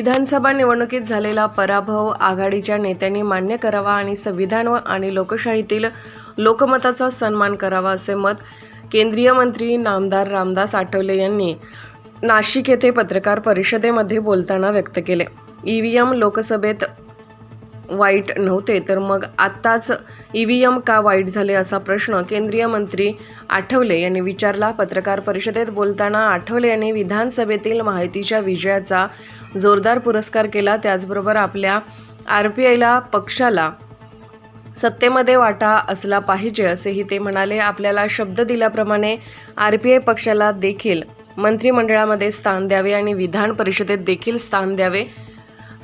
विधानसभा निवडणुकीत झालेला पराभव आघाडीच्या नेत्यांनी मान्य करावा आणि संविधान व आणि लोकशाहीतील लोकमताचा सन्मान करावा असे मत केंद्रीय मंत्री नामदार रामदास आठवले यांनी नाशिक येथे पत्रकार परिषदेमध्ये बोलताना व्यक्त केले. ई व्ही एम लोकसभेत वाईट नव्हते तर मग आत्ताच ई व्ही एम का वाईट झाले असा प्रश्न केंद्रीय मंत्री आठवले यांनी विचारला. पत्रकार परिषदेत बोलताना आठवले यांनी विधानसभेतील माहितीच्या विजयाचा जोरदार पुरस्कार केला. त्याचबरोबर आपल्या आर पी आयला पक्षाला सत्तेमध्ये वाटा असला पाहिजे असेही ते म्हणाले. आपल्याला शब्द दिल्याप्रमाणे आर पी आय पक्षाला देखील मंत्रिमंडळामध्ये स्थान द्यावे आणि विधान परिषदेत देखील स्थान द्यावे.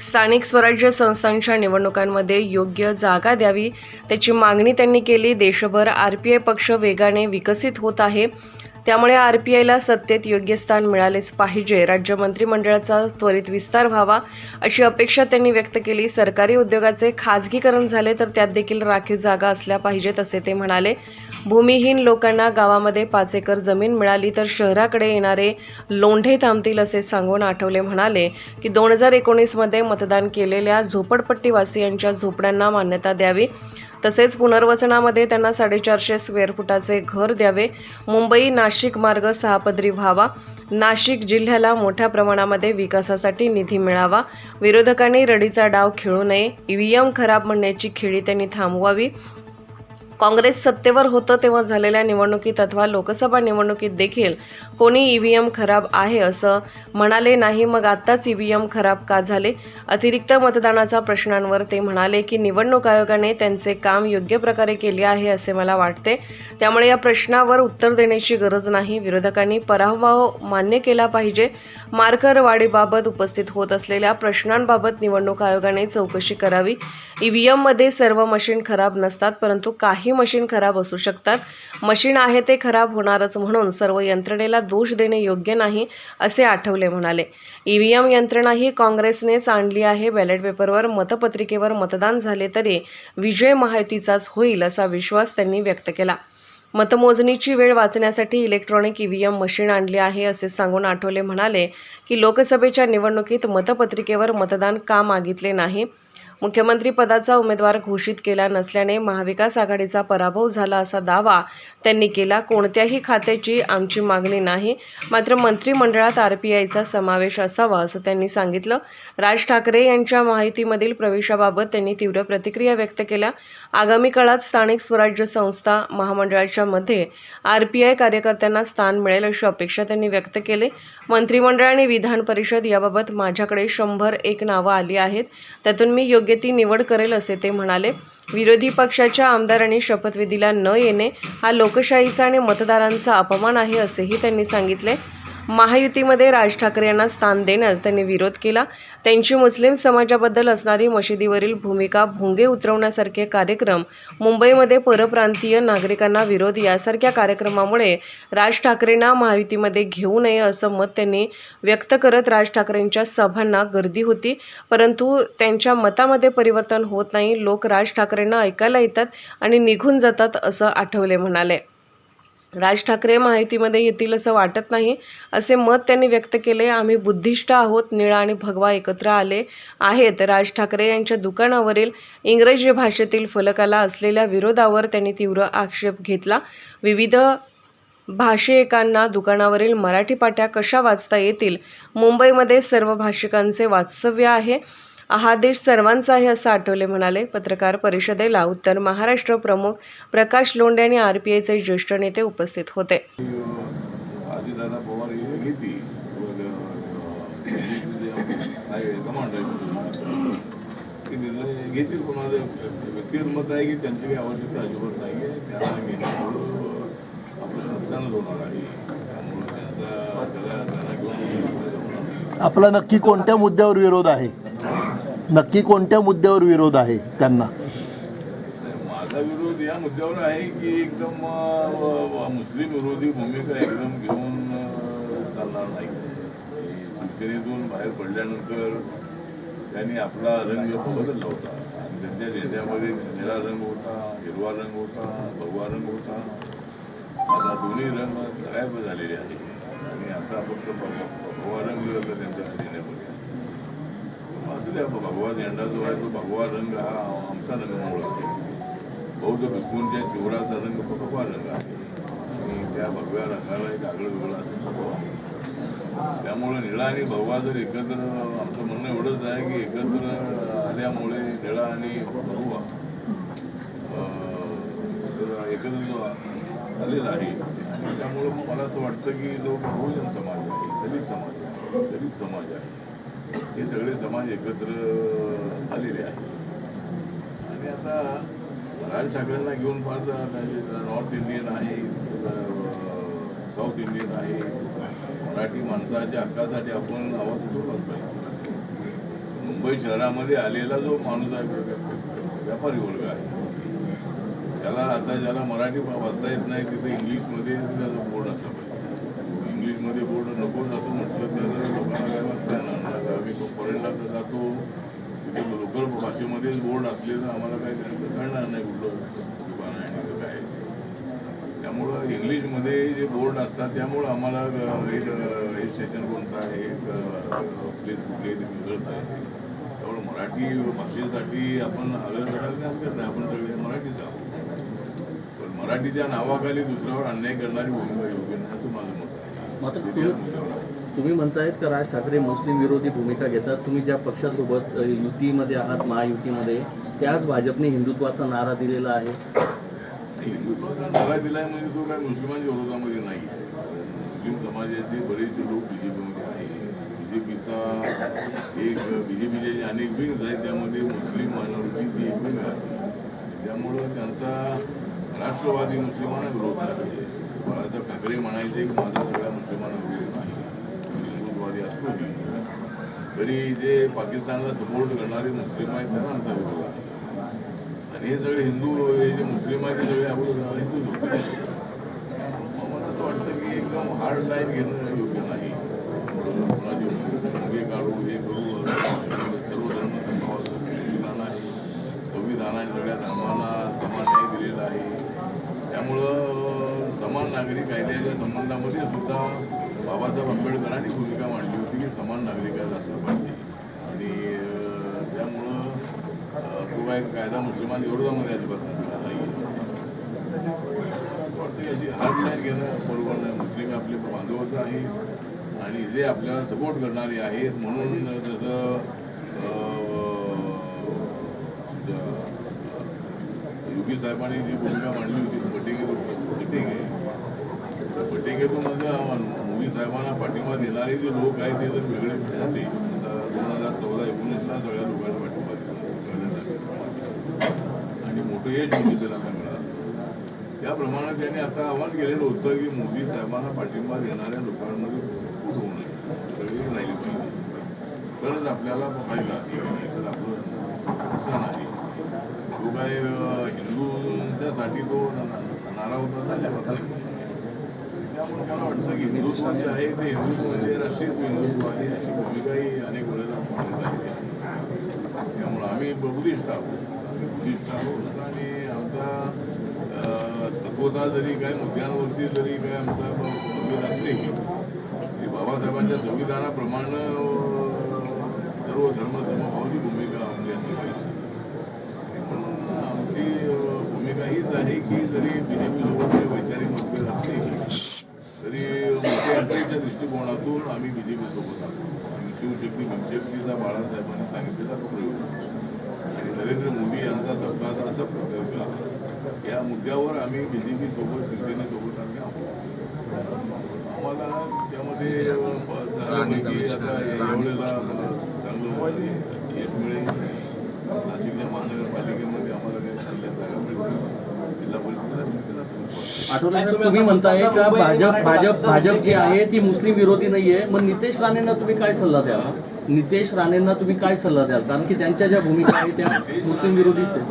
स्थानिक स्वराज्य संस्थांच्या निवडणुकांमध्ये योग्य जागा द्यावी. त्याची मागणी त्यांनी केली. देशभर आर पी आय पक्ष वेगाने विकसित होत आहे. त्यामुळे आर पी आयला सत्तेत योग्य स्थान मिळालेच पाहिजे. राज्य मंत्रिमंडळाचा त्वरित विस्तार व्हावा अशी अपेक्षा त्यांनी व्यक्त केली. सरकारी उद्योगाचे खाजगीकरण झाले तर त्यात देखील राखीव जागा असल्या पाहिजेत असे ते म्हणाले. भूमिहीन लोकांना गावामध्ये पाच एकर जमीन मिळाली तर शहराकडे येणारे लोंढे थांबतील असे सांगून आठवले म्हणाले की दोन हजार एकोणीसमध्ये मतदान केलेल्या झोपडपट्टीवासियांच्या झोपड्यांना मान्यता द्यावी. तसेच पुनर्वसनामध्ये त्यांना साडेचारशे स्क्वेअर फुटाचे घर द्यावे. मुंबई नाशिक मार्ग सहापदरी व्हावा. नाशिक जिल्ह्याला मोठ्या प्रमाणामध्ये विकासासाठी निधी मिळावा. विरोधकांनी रडीचा डाव खेळू नये. ईव्हीएम खराब म्हणण्याची खेळी त्यांनी थांबवावी. काँग्रेस सत्तेवर होतं तेव्हा झालेल्या निवडणुकीत अथवा लोकसभा निवडणुकीत देखील कोणी ई व्ही एम खराब आहे असं म्हणाले नाही मग आत्ताच ई व्ही एम खराब का झाले? अतिरिक्त मतदानाचा प्रश्नांवर ते म्हणाले की निवडणूक आयोगाने त्यांचे काम योग्य प्रकारे केले आहे असे मला वाटते. त्यामुळे या प्रश्नावर उत्तर देण्याची गरज नाही. विरोधकांनी पराभव मान्य केला पाहिजे. मार्कर वाढीबाबत उपस्थित होत असलेल्या प्रश्नांबाबत निवडणूक आयोगाने चौकशी करावी. ई व्ही एममध्ये सर्व मशीन खराब नसतात परंतु काही मशीन खराब असू शकतात. मशीन आहे ते खराब होणारच म्हणून सर्व यंत्रणेला दोष देणे योग्य नाही असे आठवले म्हणाले. ई व्ही एम यंत्रणा ही काँग्रेसनेच आणली आहे. बॅलेट पेपरवर मतपत्रिकेवर मतदान झाले तरी विजय महायुतीचाच होईल असा विश्वास त्यांनी व्यक्त केला. मतमोजणीची वेळ वाचण्यासाठी इलेक्ट्रॉनिक ईव्हीएम मशीन आणली आहे असे सांगून आठवले म्हणाले की लोकसभेच्या निवडणुकीत मतपत्रिकेवर मतदान का मागितले नाही? मुख्यमंत्रीपदाचा उमेदवार घोषित केला नसल्याने महाविकास आघाडीचा पराभव झाला असा दावा त्यांनी केला. कोणत्याही खात्याची आमची मागणी नाही. मात्र मंत्रिमंडळात आर पी आयचा समावेश असावा असं त्यांनी सांगितलं. राज ठाकरे यांच्या माहितीमधील प्रवेशाबाबत त्यांनी तीव्र प्रतिक्रिया व्यक्त केल्या. आगामी काळात स्थानिक स्वराज्य संस्था महामंडळाच्या मध्ये आर पी आय कार्यकर्त्यांना स्थान मिळेल अशी अपेक्षा त्यांनी व्यक्त केली. मंत्रिमंडळ आणि विधान परिषद याबाबत माझ्याकडे शंभर एक नावं आली आहेत. त्यातून मी योग्य ती निवड करेल असे ते म्हणाले. विरोधी पक्षाच्या आमदारांनी शपथविधीला न येणे हा लोकशाहीचा आणि मतदारांचा अपमान आहे असेही त्यांनी सांगितले. महायुतीमध्ये राज ठाकरे यांना स्थान देण्यास त्यांनी विरोध केला. त्यांची मुस्लिम समाजाबद्दल असणारी मशिदीवरील भूमिका भोंगे उतरवण्यासारखे कार्यक्रम मुंबईमध्ये परप्रांतीय नागरिकांना विरोध यासारख्या कार्यक्रमामुळे राज ठाकरेंना महायुतीमध्ये घेऊ नये असं मत त्यांनी व्यक्त करत राज ठाकरेंच्या सभांना गर्दी होती. परंतु त्यांच्या मतामध्ये परिवर्तन होत नाही. लोक राज ठाकरेंना ऐकायला येतात आणि निघून जातात असं आठवले म्हणाले. राज ठाकरे माहितीमध्ये येतील असं वाटत नाही असे मत त्यांनी व्यक्त केले. आम्ही बुद्धिष्ट आहोत निळा आणि भगवा एकत्र आले आहेत. राज ठाकरे यांच्या दुकानावरील इंग्रजी भाषेतील फलकाला असलेल्या विरोधावर त्यांनी तीव्र आक्षेप घेतला. विविध भाषिकांना दुकानावरील मराठी पाट्या कशा वाचता येतील? मुंबईमध्ये सर्व भाषिकांचे वास्तव्य आहे. हा देश सर्वांचा आहे असं आठवले म्हणाले पत्रकार परिषदेला उत्तर महाराष्ट्र प्रमुख प्रकाश लोंढे आणि आर पी आयचे ज्येष्ठ नेते उपस्थित होते. हे घेतली पण माझं व्यक्तिगत मत आहे की त्यांची काही आवश्यकता अजिबात नाही आहे. घेण्यामुळं आपलं नुकसानच होणार आहे. त्यामुळं त्यांचा त्याला त्यांना घेऊन. आपला नक्की कोणत्या मुद्द्यावर विरोध आहे? नक्की कोणत्या मुद्द्यावर विरोध आहे त्यांना? माझा विरोध या मुद्द्यावर आहे की एकदम मुस्लिम विरोधी भूमिका एकदम घेऊन चालणार नाही. शिवसेनेतून बाहेर पडल्यानंतर त्यांनी आपला रंग बदलला होता. आणि त्यांच्या झेंड्यामध्ये निळा रंग होता हिरवा रंग होता भगवा रंग होता. आता दोन्ही रंग गायब झालेले आहे आणि आता पक्ष भगवा रंग त्यांच्या झेंड्यामध्ये त्या भगवा झेंडा जो आहे तो भगवा रंग हा आमचा रंगमूळ आहे बौद्ध भिक्खूंच्या शिवराचा रंग तो भगवा रंग आहे आणि त्या भगव्या रंगाला एक आगळं वेगळं असं भगवा आहे त्यामुळे निळा आणि भगवा जर एकत्र आमचं म्हणणं एवढंच आहे की एकत्र आल्यामुळे निळा आणि भगवा एकत्र जो आलेला आहे आणि त्यामुळं मला असं वाटतं की जो बहुजन समाज आहे दलित समाज आहे दलित समाज आहे हे सगळे समाज एकत्र आलेले आहेत. आणि आता राज ठाकरेंना घेऊन फार नॉर्थ इंडियन आहे साऊथ इंडियन आहे. मराठी माणसाच्या हक्कासाठी आपण आवाज उठवलाच पाहिजे मुंबई शहरामध्ये आलेला जो माणूस आहे व्यापारी वर्ग आहे त्याला आता ज्याला मराठी वाचता येत नाही तिथे इंग्लिशमध्ये त्याचा बोर्ड असला पाहिजे. इंग्लिशमध्ये बोर्ड नकोच असं म्हटलं तर लोकांना काय वाचता येणार आम्ही फॉरेनला तर जातो. तिथे लोकल भाषेमध्येच बोर्ड असले तर आम्हाला काय करायचं कळणार नाही कुठलं दुकान आहे आणि काय ते. त्यामुळं इंग्लिशमध्ये जे बोर्ड असतात त्यामुळं आम्हाला अ, हे स्टेशन कोणतं आहे प्लेस कुठली ते कळत आहे. त्यामुळे मराठी भाषेसाठी आपण आग्रह करायला काय हरकत नाही आपण सगळे मराठीच आहोत. पण मराठीच्या नावाखाली दुसऱ्यावर अन्याय करणारी भूमिका योग्य नाही असं माझं मत मात्र आहे. ते तुम्ही- म्हणतायत का राज ठाकरे मुस्लिम विरोधी भूमिका घेतात? तुम्ही ज्या पक्षासोबत युतीमध्ये आहात महायुतीमध्ये त्याच भाजपने हिंदुत्वाचा नारा दिलेला आहे. हिंदुत्वाचा नारा दिला आहे म्हणजे तो काय मुस्लिमांच्या विरोधामध्ये नाही आहे. मुस्लिम समाजाचे बरेचसे लोक बी जे पीमध्ये आहे बी जे पीचा एक बी जे पीचे जे अनेक विंग्स आहेत त्यामध्ये मुस्लिम मायनॉरिटीची एक विंग आहे. त्यामुळं त्यांचा राष्ट्रवादी मुस्लिमांना विरोध आहे. बाळासाहेब ठाकरे म्हणायचे की माझा सगळ्या मुस्लिमांना विरोध नाही तरी जे पाकिस्तानला सपोर्ट करणारे मुस्लिम आहेत त्यांना आमचा विरोध आहे आणि हे सगळे हिंदू हे जे मुस्लिम आहेत ते सगळे आपण हिंदूच होते. मग मला असं वाटतं की एकदम हार्ड लाईन घेणं योग्य नाही. हे काढू हे करू सर्व धर्म संविधान आहे. संविधानाने सगळ्या धर्माला समान न्याय दिलेला आहे. त्यामुळं समान नागरी कायद्याच्या संबंधामध्ये सुद्धा बाबासाहेब आंबेडकरांनी भूमिका मांडली होती की समान नागरिकात असलं पाहिजे आणि त्यामुळं तो काय कायदा मुस्लिमान विरोधामध्ये अजिबात नाही वाटतं अशी हार्ड लाईन घेणं बरोबर नाही मुस्लिम आपले बांधवच आहे आणि जे आपल्याला सपोर्ट करणारे आहेत म्हणून जसं योगी साहेबांनी जी भूमिका मांडली होती पटेंगे पटेंगे तो म्हणजे मोदी साहेबांना पाठिंबा देणारे जे लोक आहेत ते जर वेगळे झाले दोन हजार चौदा एकोणीसला सगळ्या लोकांना पाठिंबा दिला आणि मोठं यश म्हणजे मोदी त्यांना मिळालं. त्याप्रमाणे त्यांनी असं आवाहन केलेलं होतं की मोदी साहेबांना पाठिंबा देणाऱ्या लोकांमध्ये खूप होऊ नये. सगळे राहिले पाहिजे. तरच आपल्याला फायदा नाही तर आपलं नुकसान आहे. तो काय हिंदूंच्यासाठी तो नारा होता झाल्या होता. त्यामुळे मला वाटतं की हिंदुत्व जे आहे ते हिंदुत्व म्हणजे राष्ट्रीय हिंदुत्व आहे अशी भूमिकाही अनेक वेळेला मांडण्यात आहे त्यामुळं आम्ही बुद्धिस्ट आहोत. आम्ही बुद्धिस्ट आहोत. आणि आमचा अं, तत्वता जरी काय मुद्द्यांवरती जरी काय आमचा मतभेद असलेही तरी बाबासाहेबांच्या संविधानाप्रमाणे सर्व धर्म समभावाची भूमिका आपली असली पाहिजे. म्हणून आमची भूमिका हीच आहे की जरी बी जे पीसोबत काही वैचारिक मतभेद यंत्रणेच्या दृष्टिकोनातून आम्ही बी जे पीसोबत आहोत आम्ही शिवशक्ती भीमशक्तीचा बाळासाहेबांनी सांगितलेला तो प्रयोग. आणि नरेंद्र मोदी यांचा सबकाचा सब का या मुद्द्यावर आम्ही बी जे पी सोबत शिवसेनेसोबत आम्ही आहोत. आम्हाला त्यामध्ये अं, चांगल्यापैकी आता यावेळेला चांगलं यश मिळेल. नाशिकच्या महानगरपालिकेमध्ये आम्हाला काही चांगल्या जागा मिळतील जिल्हा परिषदेला तुम्ही म्हणताय का भाजप भाजप भाजप जी आहे ती मुस्लिम विरोधी नाहीये. मग नितेश राणेंना तुम्ही काय सल्ला द्याल? नितेश राणेंना तुम्ही काय सल्ला द्याल? कारण की त्यांच्या ज्या भूमिका आहेत त्या मुस्लिम विरोधीच आहेत.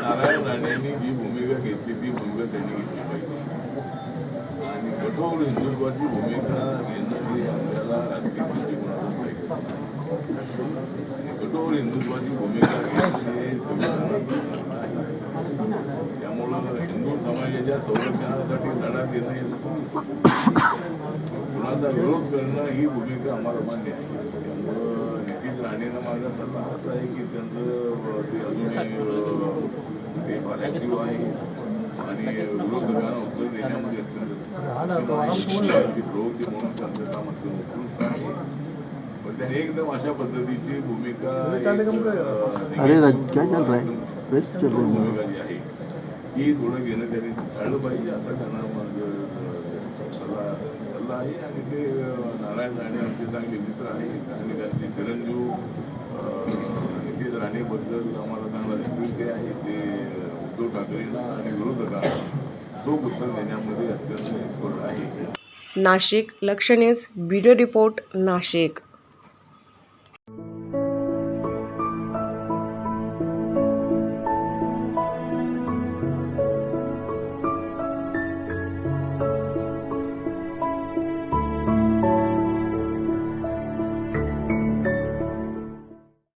नारायण राणेंनी जी भूमिका घेतली ती भूमिका त्यांनी घेतली पाहिजे. आणि कठोर हिंदुत्वाची भूमिका घेणं हे आपल्याला राजकीय दृष्टिकोनातून पाहिजे आणि कठोर हिंदुत्वाची भूमिका घेणं हे संविधानात नाही त्यामुळं समाजाच्या संरक्षणासाठी लढा देणं हे कुणाचा विरोध करणं ही भूमिका आम्हाला मान्य आहे. त्यामुळं नितीश राणेंना माझा सल्ला असा आहे की त्यांचं ते अजूनही अं, ते फार ऍक्टिव्ह आहे आणि विरोधकांना उत्तर देण्यामध्ये अत्यंत प्रवृत्ती म्हणून त्यांचं काम अत्यंत उत्कृष्ट आहे. पण त्याने एकदम अशा पद्धतीची भूमिका अरे क्या चल रहा है प्रेस चल रही है भूमिका जी आहे. ही थोडं घेणं त्यांनी टाळलं पाहिजे असं त्यांना मग सल्ला सल्ला आहे. आणि ते नारायण राणे आमचे चांगले मित्र आहेत. आणि त्यांचे चिरंजीव नितीश राणेबद्दल आम्हाला चांगला रिस्पेक्ट ते आहे ते उद्धव ठाकरेंना आणि विरोधकांना तो उत्तर देण्यामध्ये अत्यंत एक्सपर्ट आहे. नाशिक लक्ष न्यूज ब्युरो रिपोर्ट नाशिक.